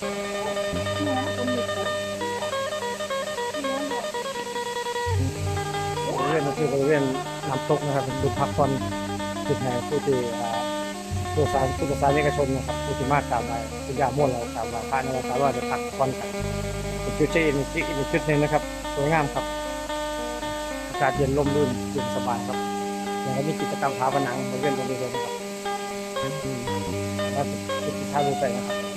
บริเวณนี้คือบริเวณน้ำตกนะครับเป็นจุดพักผ่อนจุดแห่งผู้ที่ผู้สารผู้สารเอกชนนะครับผู้ที่มากกราบไหว้ผู้ยาม่วนเรากราบไหว้พระนวันเสาว่าจะพักผ่อนกันเป็นจุดเช็คอินที่อีกจุดหนึ่งนะครับสวยงามครับอากาศเย็นลมรื่นเย็นสบายครับแล้วก็มีกิจกรรมฝาผนังบริเวณตรงนี้เลยนะครับแล้วจุดที่ท่ารูไปนะครับ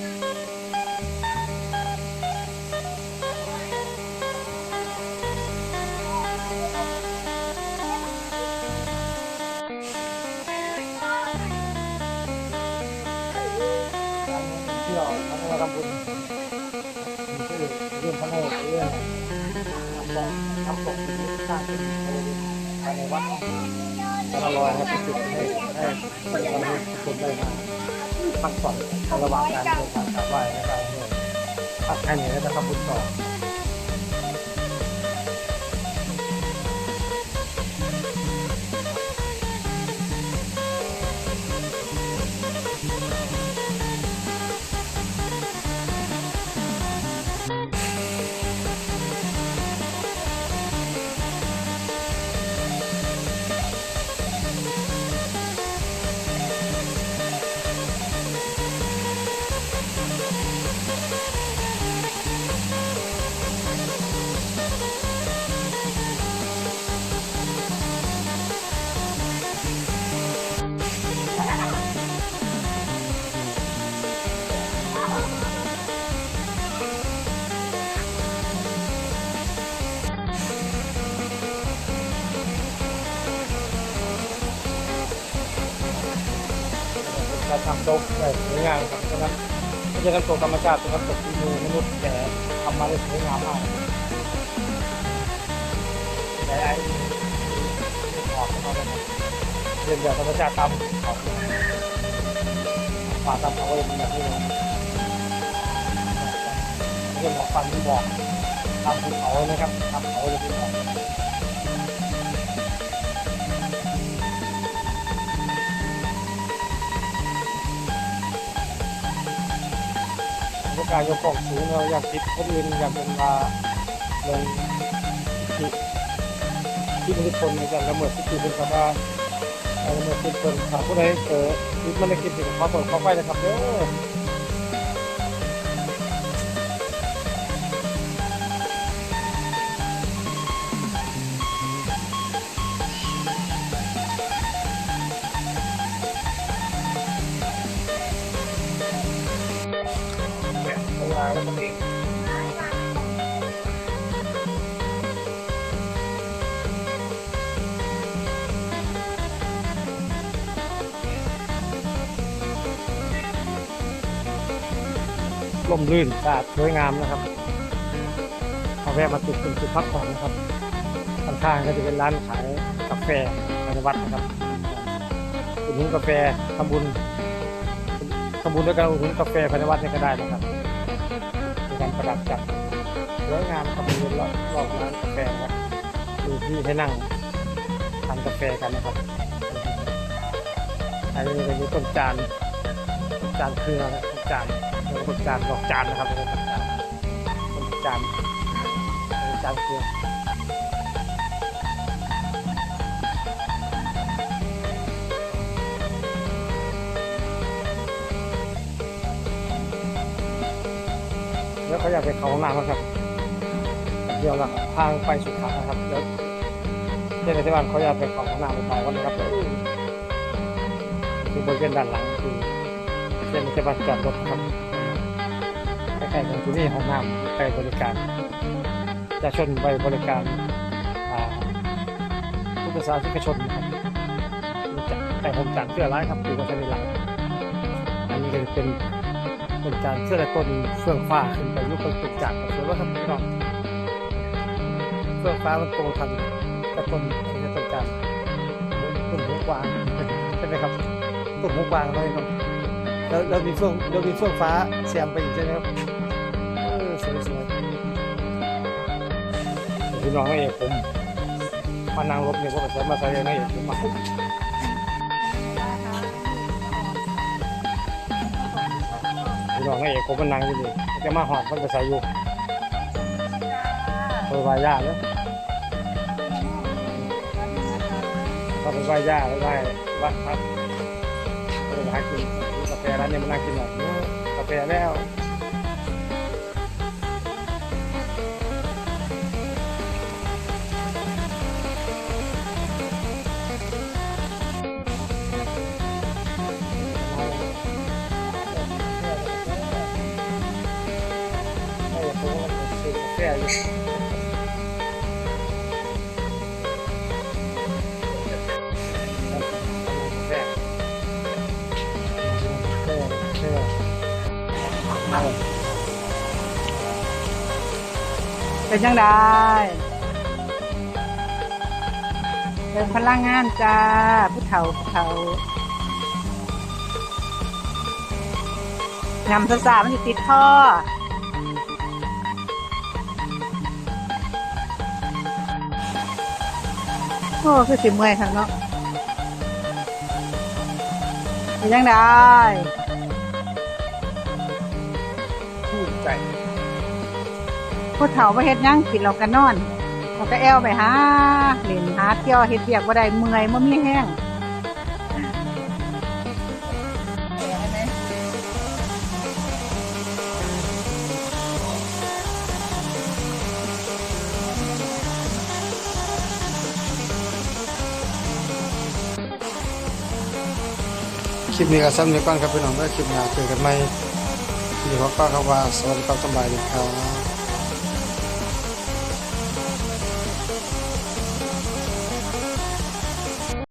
ทำบุญชื่อเรื่องพระโนเรื่องทำกองทำตกที่สร้างขึ้นภายในวัดพระลอยให้เป็นจุดให้ให้ให้คนทุกคนได้มาพักผ่อนระหว่างการเดินทางกลับไหว้และครับพักแค่นี้แล้วจะทำบุญต่อ กาทำตกได้สวยงามครับฉะนั้นไม่ใช่น้ำตกธรรมชาติเป็นน้ำตกที่มือมนุษย์แต่ทำมาได้สวยงามมากแต่ไอ้ออกมาแล้วเรียนแบบธรรมชาติตามเขาป่าตามเขาเลยแบบนี้เลยเรื่องของฟันที่บอกตามภูเขาเลยนะครับตามเขาเลยเป็นบอ กในการยกของสูงเราอยากติดคนอื่นอยากเป็นมาลงที่ที่มีคนในการละเมิดสิทธิเป็นคำว่ารละเมิดสิทธิคนถ้าผู้ใดเกิดยึดมันในคิดถึงความปวจขอไฟนะครับเด้อ ลาแล้วมันเองร่มรื่นสะอาดสวยงามนะครับเอาแวะมาจุดเป็นจุดพักผ่อนนะครับข้างๆก็จะเป็นร้านขายกาแฟภายในวัดนะครับอุดหนุนกาแฟทำบุญทำบุญด้วยการอุดหนุนกาแฟภายในวัดนี่ก็ได้นะครับ ประดับจัดสวยงามครับบริเวณรอบรอบร้านกาแฟครับมีที่ให้นั่งทานกาแฟกันนะครับ อันนี้เป็นต้นจานต้นจานเครือนะต้นจานแล้วก็ต้นจานดอกจานนะครับแล้วก็ต้นจานต้นจานต้นจานเครือ แล้วเขาอยากไปเขาห้องน้ำนะครับ เดี๋ยวเราทางไปสุขางนะครับเดี๋ยวเจ้าหน้าที่บ้านเขาอยากไปเขาห้องน้ำไปต่อกันนะครับคือบริเวณด้านหลังคือเจ้าหน้าที่บ้านจอดรถครับใกล้ๆกันที่นี่ห้องน้ำไปบริการ จะชนไปบริการผู้โดยสารที่กระชนนะครับแต่ผมจัดเสื้อร้ายครับอยู่กับชนิดหลังอันนี้ก็จะเป็น เป็นการเชื่อแต่ต้นเฟื่องฟ้าขึ้นไปยุคเป็นตุกจักรสวยว่าครับพี่น้อเฟื่องฟ้ามันโตทันแต่ต้นไม่ใช่ต้นจักรต้นหัวกวางใช่ไหมครับต้นหัวกวางเลยครับแล้วแล้วมีเฟื่องแล้วมีเฟื่องฟ้าแซมไปอีกใช่ไหมครับเออสวยสวยพี่น้องนายเอกผมมานั่งรถเนี่ยพวกผมมาใส่ในายเอกผมมา พี่น้องนางเอกผมมันนั่งอยู่นี่จะมาหอดมันจะใส่อยู่ไปไหว้ย่าแล้วก็ไปไหว้ย่าไปไหว้วัดครับไปหากินกาแฟร้านนี้มันน่ากินหน่อยกาแฟแล้ว เป็นยังไงเติมพลังงานจ้าผู้เฒ่าผู้เฒ่างำซาซามันจะติดท่อโอ้คือสิเมื่อยข้างเนาะยังไงชื่นใจ ผู้เฒ่าไปเฮ็ดหยังกินเรากันนอนเราก็แอวไปหาเล่นหาเที่ยวเฮ็ดเบียกบ่ได้เมื่อยบ่มีแห้งคลิปนี้ก็ซ้ำนี้ก่อนครับพี่น้องก็คลิปหน้าเจอกันใหม่ที่ขอก้าวคำว่าสวัสดีครับสบายดีครับ